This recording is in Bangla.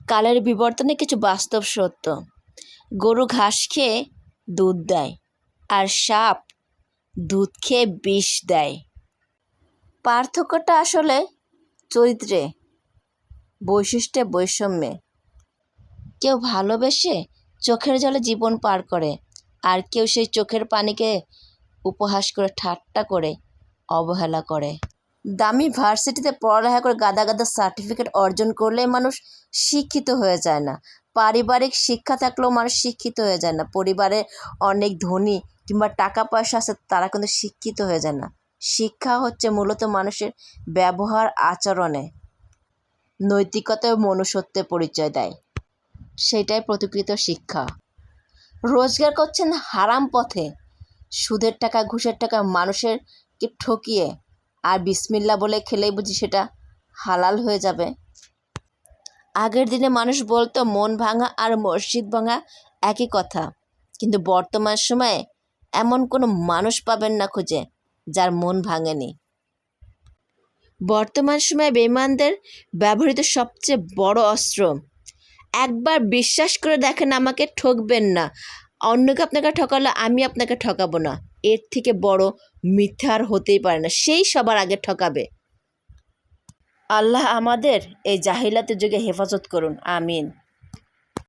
কালের বিবর্তনে কিছু বাস্তব সত্য। গরু ঘাস খেয়ে দুধ দেয় আর সাপ দুধ খেয়ে বিষ দেয়। পার্থক্যটা আসলে চরিত্রে, বৈশিষ্ট্যে বৈষম্যে। কেউ ভালোবেসে চোখের জলে জীবন পার করে আর কেউ সেই চোখের পানিকে উপহাস করে ঠাট্টা করে, অবহেলা করে। দামি ভার্সিটিতে পড়ালেখা করে গাদা গাদা সার্টিফিকেট অর্জন করলে মানুষ শিক্ষিত হয়ে যায় না। পারিবারিক শিক্ষা থাকলেও মানুষ শিক্ষিত হয়ে যায় না। পরিবারে অনেক ধনী কিংবা টাকা পয়সা আছে, তারা কিন্তু শিক্ষিত হয়ে যায় না। শিক্ষা হচ্ছে মূলত মানুষের ব্যবহার আচরণে নৈতিকতা ও মনুষ্যত্বের পরিচয় দেয়। সেটাই প্রতিকৃত শিক্ষা। রোজগার করছেন হারাম পথে সুদের টাকা, ঘুষের টাকা মানুষেরকে ঠকিয়ে আর বিসমিল্লা বলে খেলেই বুঝি সেটা হালাল হয়ে যাবে। আগের দিনে মানুষ বলতো, মন ভাঙা আর মসজিদ ভাঙা একই কথা। কিন্তু বর্তমান সময়ে এমন কোনো মানুষ পাবেন না খুঁজে, যার মন ভাঙেনি। বর্তমান সময়ে বেমানদের ব্যবহৃত সবচেয়ে বড় অস্ত্র। একবার বিশ্বাস করে দেখেন, আমাকে ঠকবেন না। অন্যকে আপনাকে ঠকালে আমি আপনাকে ঠকাবো না। এর থেকে বড় মিথ্যা আর হতেই পারে না। সেই সবার আগে ঠকাবে। আল্লাহ আমাদের এই জাহিলাতের যুগে হেফাজত করুন। আমিন।